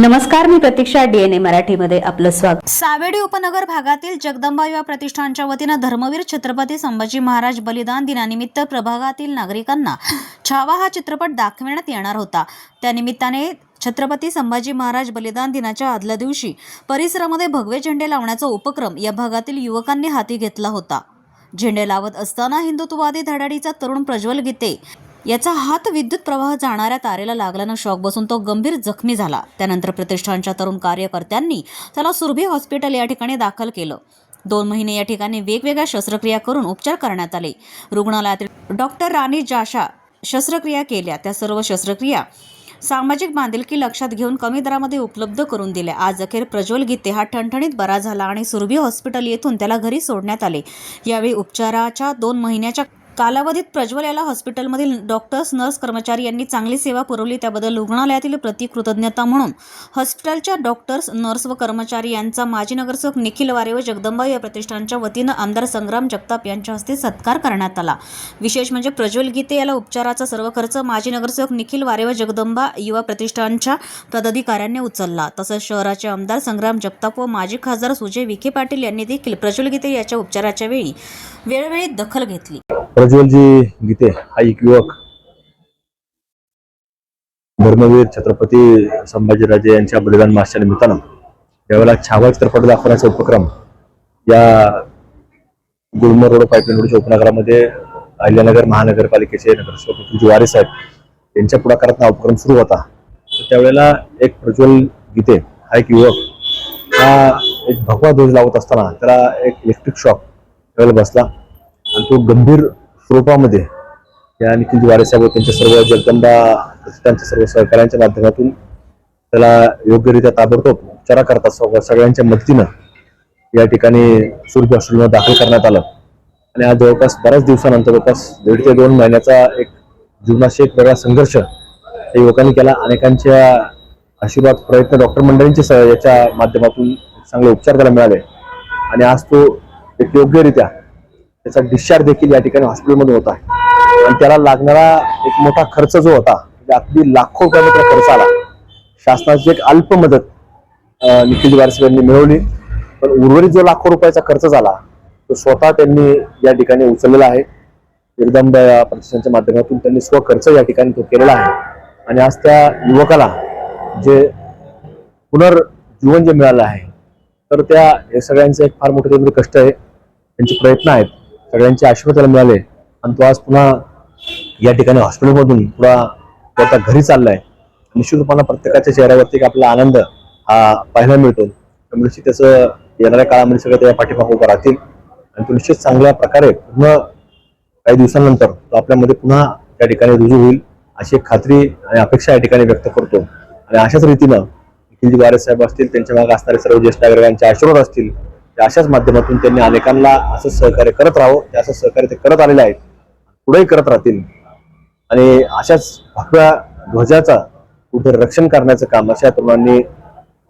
नमस्कार मी प्रतीक्षा डीएनए मराठीमध्ये आपलं स्वागत. सावेडी उपनगर भागातील जगदंबा युवा प्रतिष्ठानच्या वतीनं धर्मवीर छत्रपती संभाजी महाराज बलिदान दिनानिमित्त प्रभागातील नागरिकांना छावा हा चित्रपट दाखविण्यात येणार होता. त्यानिमित्ताने छत्रपती संभाजी महाराज बलिदान दिनाच्या आदल्या दिवशी परिसरामध्ये भगवे झेंडे लावण्याचा उपक्रम या भागातील युवकांनी हाती घेतला होता. झेंडे लावत असताना हिंदुत्ववादी धडाडीचा तरुण प्रज्वल गीते याचा हात विद्युत प्रवाह जाणाऱ्या तारेला लागल्यानं शॉक बसून तो गंभीर जखमी झाला. त्यानंतर प्रतिष्ठानच्या तरुण कार्यकर्त्यांनी त्याला सुरभी हॉस्पिटल या ठिकाणी दाखल केलं. दोन महिने या ठिकाणी वेगवेगळ्या शस्त्रक्रिया करून उपचार करण्यात आले. रुग्णालयातील डॉक्टर राणी जाशा शस्त्रक्रिया केल्या. त्या सर्व शस्त्रक्रिया सामाजिक बांधिलकी लक्षात घेऊन कमी दरामध्ये उपलब्ध करून दिल्या. आज अखेर प्रज्वल गीते हा ठणठणीत बरा झाला आणि सुरभी हॉस्पिटल येथून त्याला घरी सोडण्यात आले. यावेळी उपचाराच्या दोन महिन्याच्या कालावधीत प्रज्वल याला हॉस्पिटलमधील डॉक्टर्स नर्स कर्मचारी यांनी चांगली सेवा पुरवली. त्याबद्दल रुग्णालयातील प्रति कृतज्ञता म्हणून हॉस्पिटलच्या डॉक्टर्स नर्स व कर्मचारी यांचा माजी नगरसेवक निखिल वारे व जगदंबा या प्रतिष्ठानच्या वतीनं आमदार संग्राम जगताप यांच्या हस्ते सत्कार करण्यात आला. विशेष म्हणजे प्रज्वल गीते याला उपचाराचा सर्व खर्च माजी नगरसेवक निखिल वारे व जगदंबा युवा प्रतिष्ठानच्या पदाधिकाऱ्यांनी उचलला. तसंच शहराचे आमदार संग्राम जगताप व माजी खासदार सुजय विखे पाटील यांनी देखील प्रज्वल गीते याच्या उपचाराच्या वेळी वेळोवेळी दखल घेतली. प्रज्वलजी गीते हा एक युवक. धर्मवीर छत्रपती संभाजीराजे यांच्या बलिदान मासच्या निमित्तानं यावेळेला छावा चित्रपट दाखवण्याचा उपक्रम या गुलमर रोड पाईपलाईन रोडच्या उपनगरामध्ये अहिल्यानगर महानगरपालिकेचे नगरसेवक वारे साहेब यांच्या पुढाकारात हा उपक्रम सुरू होता. तर त्यावेळेला एक प्रज्वल गीते हा एक युवक हा एक भगवा ध्वज लावत असताना त्याला एक इलेक्ट्रिक शॉक त्यावेळेला बसला आणि तो गंभीर स्वरूपामध्ये या नितीन वारे साहेब त्यांच्या सर्व जगदंबा त्यांच्या सर्व सहकार्यांच्या माध्यमातून त्याला योग्यरित्या ताबडतोब उपचारा करता सग- सगळ्यांच्या मदतीनं या ठिकाणी सुरभी हॉस्पिटलमध्ये दाखल करण्यात आलं. आणि आज जवळपास बऱ्याच दिवसानंतर जवळपास दीड ते दोन महिन्याचा एक जीवनाशी एक वेगळा संघर्ष या युवकांनी केला. अनेकांच्या आशीर्वाद प्रयत्न डॉक्टर मंडळींचे याच्या माध्यमातून चांगले उपचार त्याला मिळाले. आणि आज तो एक योग्यरित्या त्याचा डिस्चार्ज देखील या ठिकाणी हॉस्पिटलमध्ये होता आणि त्याला लागणारा एक मोठा खर्च जो होता म्हणजे अगदी लाखो रुपयाचा खर्च आला. शासनाची एक अल्प मदत निखिल वारसे यांनी मिळवली. पण उर्वरित जो लाखो रुपयाचा खर्च झाला तो स्वतः त्यांनी या ठिकाणी उचललेला आहे. एकदम या प्रतिष्ठानच्या माध्यमातून त्यांनी स्वखर्च या ठिकाणी तो केलेला आहे. आणि आज त्या युवकाला जे पुनर्जीवन जे मिळालं आहे तर त्या सगळ्यांचं एक फार मोठं कष्ट आहे त्यांचे प्रयत्न आहेत. सगळ्यांचे आशीर्वाद त्याला मिळाले. आणि तो आज पुन्हा या ठिकाणी हॉस्पिटलमधून पुन्हा तो आता घरी चाललाय. निश्चित प्रत्येकाच्या चेहऱ्यावरती आपला आनंद हा पाहायला मिळतो. त्यामुळे निश्चित त्याचं येणाऱ्या काळामध्ये सगळं त्या पाठीमागे उभं राहतील. आणि तो निश्चित चांगल्या प्रकारे पुन्हा काही दिवसांनंतर तो आपल्यामध्ये पुन्हा त्या ठिकाणी रुजू होईल अशी एक खात्री आणि अपेक्षा या ठिकाणी व्यक्त करतो. आणि अशाच रीतीनं निखिलजी वारे साहेब असतील त्यांच्या मागे असणारे सर्व ज्येष्ठ नागरिकांचे आशीर्वाद असतील म्हणजे अशाच माध्यमातून त्यांनी अनेकांना असं सहकार्य करत राहावं ते असं सहकार्य ते करत आलेले आहेत. पुढेही करत राहतील. आणि अशाच भगव्या ध्वजाचा कुठे रक्षण करण्याचं काम अशा तरुणांनी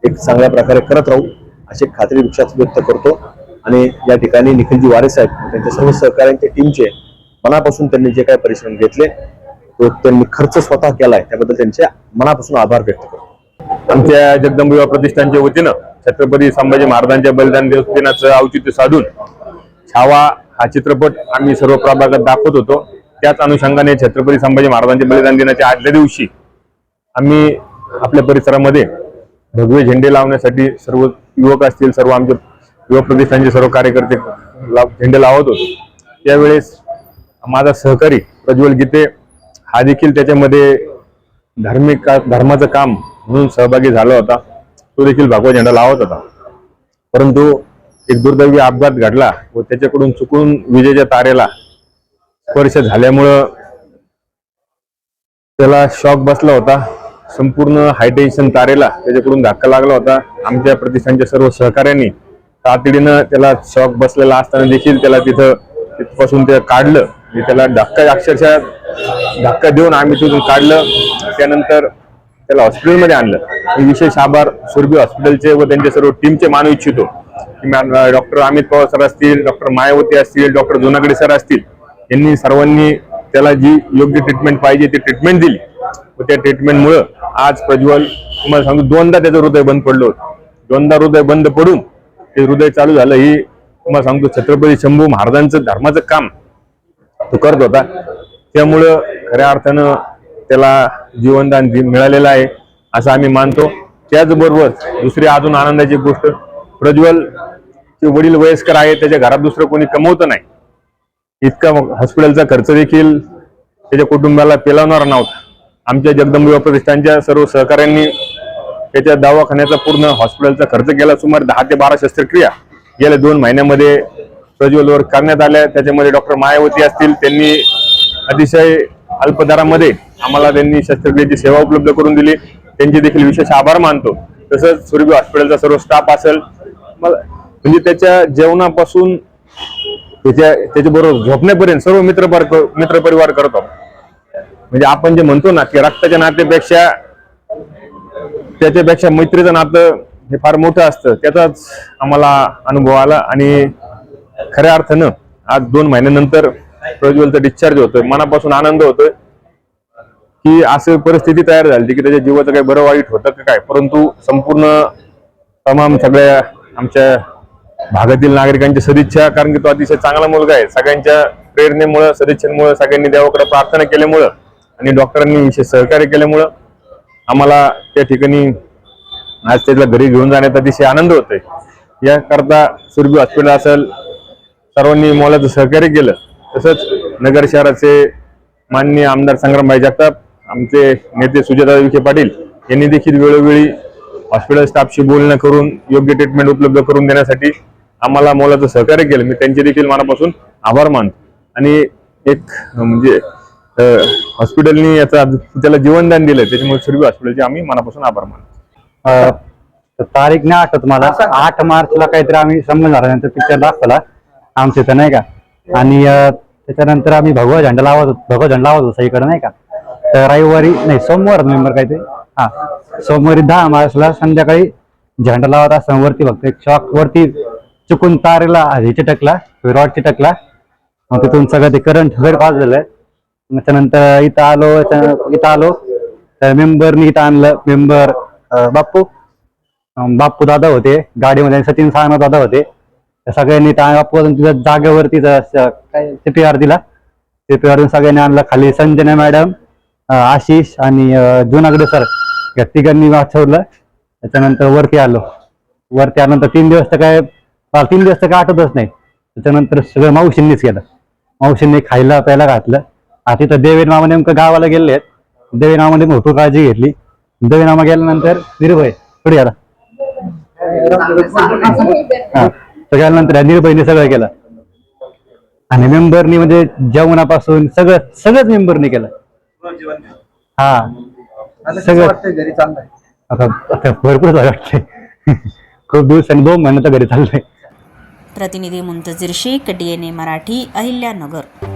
एक चांगल्या प्रकारे करत राहू अशी खात्री वृक्षात व्यक्त करतो. आणि या ठिकाणी निखिलजी वारे साहेब त्यांच्या सर्व सहकार्यांच्या टीमचे मनापासून त्यांनी जे काही परिश्रम घेतले तो त्यांनी खर्च स्वतः केलाय त्याबद्दल त्यांचे मनापासून आभार व्यक्त करतो. आमच्या जगदंब प्रतिष्ठानच्या वतीनं छत्रपती संभाजी महाराजांच्या बलिदान दिवस दिनाचं औचित्य साधून छावा हा चित्रपट आम्ही सर्व प्रभागात दाखवत होतो. त्याच अनुषंगाने छत्रपती संभाजी महाराजांच्या बलिदान दिनाच्या आदल्या दिवशी आम्ही आपल्या परिसरामध्ये भगवे झेंडे लावण्यासाठी सर्व युवक असतील सर्व आमचे युवक प्रतिष्ठानचे सर्व कार्यकर्ते झेंडे लावत होतो. त्यावेळेस माझा सहकारी प्रज्वल गीते हा देखील त्याच्यामध्ये धार्मिक का- धर्माचं काम म्हणून सहभागी झाला होता. तो देखील भगवा झेंडा लावत होता. परंतु एक दुर्दैवी अपघात घडला व त्याच्याकडून चुकून विजेच्या तारेला स्पर्श झाल्यामुळं त्याला शॉक बसला होता. संपूर्ण हायटेन्शन तारेला त्याच्याकडून धक्का लागला होता. आमच्या प्रतिष्ठानच्या सर्व सहकाऱ्यांनी तातडीनं त्याला शॉक बसलेला असताना देखील त्याला तिथं तिथपासून ते काढलं. त्याला धक्का अक्षरशः धक्का देऊन आम्ही तिथून काढलं. त्यानंतर त्याला हॉस्पिटलमध्ये आणलं. विशेष आभार. सुरभी हॉस्पिटलचे व त्यांच्या सर्व टीमचे मानू इच्छितो. डॉक्टर अमित पवार सर असतील डॉक्टर मायावती असतील डॉक्टर जोनागडे सर असतील यांनी सर्वांनी त्याला जी योग्य ट्रीटमेंट पाहिजे ती ट्रीटमेंट दिली. व त्या ट्रीटमेंटमुळं आज प्रज्वल तुम्हाला सांगतो दोनदा त्याचं हृदय बंद पडलं होतं. दोनदा हृदय बंद पडून ते हृदय चालू झालं. ही तुम्हाला सांगतो छत्रपती शंभू महाराजांचं धर्माचं काम तो करत होता. त्यामुळं खऱ्या अर्थानं त्याला जीवनदान मिळालेलं आहे असं आम्ही मानतो. त्याचबरोबर दुसरी अजून आनंदाची गोष्ट प्रज्वल वडील वयस्कर आहे त्याच्या घरात दुसरं कोणी कमवतं नाही. इतका मग हॉस्पिटलचा खर्च देखील त्याच्या कुटुंबाला पेलावणार नव्हता. आमच्या जगदंबा प्रतिष्ठानच्या सर्व सहकाऱ्यांनी त्याच्या दवाखान्याचा पूर्ण हॉस्पिटलचा खर्च केला. सुमारे दहा ते बारा शस्त्रक्रिया गेल्या दोन महिन्यामध्ये प्रज्वलवर करण्यात आल्या. त्याच्यामध्ये डॉक्टर मायावती असतील त्यांनी अतिशय अल्प दरामध्ये आम्हाला त्यांनी शस्त्रक्रियेची सेवा उपलब्ध करून दिली. त्यांचे देखील विशेष आभार मानतो. तसंच सुरभी हॉस्पिटलचा सर्व स्टाफ असेल म्हणजे त्याच्या जेवणापासून त्याच्या त्याच्याबरोबर झोपण्यापर्यंत सर्व मित्र मित्रपरिवार करतो. म्हणजे आपण जे म्हणतो ना की रक्ताच्या नात्यापेक्षा त्याच्यापेक्षा मैत्रीचं नातं हे फार मोठं असतं. त्याचाच आम्हाला अनुभव आला आणि खऱ्या अर्थानं आज दोन महिन्यानंतर प्रज्वलचा डिस्चार्ज होतोय मनापासून आनंद होतोय की असं परिस्थिती तयार झाली की त्याच्या जीवाचं काही बरं वाईट होतं का काय? परंतु संपूर्ण तमाम सगळ्या आमच्या भागातील नागरिकांची सदिच्छा कारण की तो अतिशय चांगला मुलगा आहे. सगळ्यांच्या प्रेरणेमुळं सदिच्छेमुळं सगळ्यांनी देवाकडे प्रार्थना केल्यामुळं आणि डॉक्टरांनी विशेष सहकार्य केल्यामुळं आम्हाला त्या ठिकाणी आज त्याला घरी घेऊन जाण्यात अतिशय आनंद होतोय. याकरता सुरभी हॉस्पिटल असेल सर्वांनी मोलाचं सहकार्य केलं. तसंच नगर शहराचे माननीय आमदार संग्रामभाई जगताप आमचे नेते सुजाता विखे पाटील यांनी देखील वेळोवेळी हॉस्पिटल स्टाफशी बोलणं करून योग्य ट्रीटमेंट उपलब्ध करून देण्यासाठी आम्हाला मोलाचं सहकार्य केलं. मी त्यांचे देखील मनापासून आभार मानतो. आणि एक म्हणजे हॉस्पिटलनी याचा त्याला जीवनदान दिलं त्याच्यामुळे सुरभी हॉस्पिटलचे आम्ही मनापासून आभार मानतो. तारीख नाही आठवत मला. आठ मार्चला काहीतरी आम्ही संबंध झाल्यानंतर पिक्चर दाखवला. आमच्या इथं नाही का? आणि त्याच्यानंतर आम्ही भगवा झेंडा लावत होतो भगवा झेंडा लावत होतो सगळीकडे नाही का? तर रविवारी नाही सोमवार नोव्हेंबर ते हा सोमवारी दहा मार्चला संध्याकाळी झेंडा लावत असताना वरती बघतो एक शॉक वरती चुकून तारेला हे चिटकला रॉड चिटकला. मग तिथून सगळं ते करंट वगैरे पास झालं. त्याच्यानंतर इथं आलो इथं आलो. तर मेंबरनी इथं आणलं मेंबर बाप्पू. बाप्पू दादा होते गाडीमध्ये सचिन सावंत दादा होते. सगळ्यांनी त्या बाप्पू अजून तिथं जागेवरती ज- स- काय सीपीआर सगळ्यांनी आणला खाली संजना मॅडम आशिष आणि जुनागडे सर या तिघांनी वाचवलं. त्याच्यानंतर वरती आलो. वरती आल्यानंतर तीन दिवस तर काय तीन दिवस तर काय आठवतच नाही. त्याच्यानंतर सगळं मावशींनीच केलं. मावशींनी खायला प्यायला घातलं. आता तिथं देवेन मामा नेमकं गावाला गेले आहेत. देवेन मामाने भरपूर काळजी घेतली. देवेन मामा गेल्यानंतर निर्भय पुढे आला हा सगळ्यानंतर या निर्भयने सगळं केलं. आणि मेंबरनी म्हणजे जेवणापासून सगळं सगळंच मेंबरनी केलं. हा. सगळं. घरी चाललंय? आता आता भरपूर वाटतंय. खूप दिवसांनी दोन महिन्यात घरी चाललंय. प्रतिनिधी Muntazir Shaikh D N A Marathi Ahilyanagar.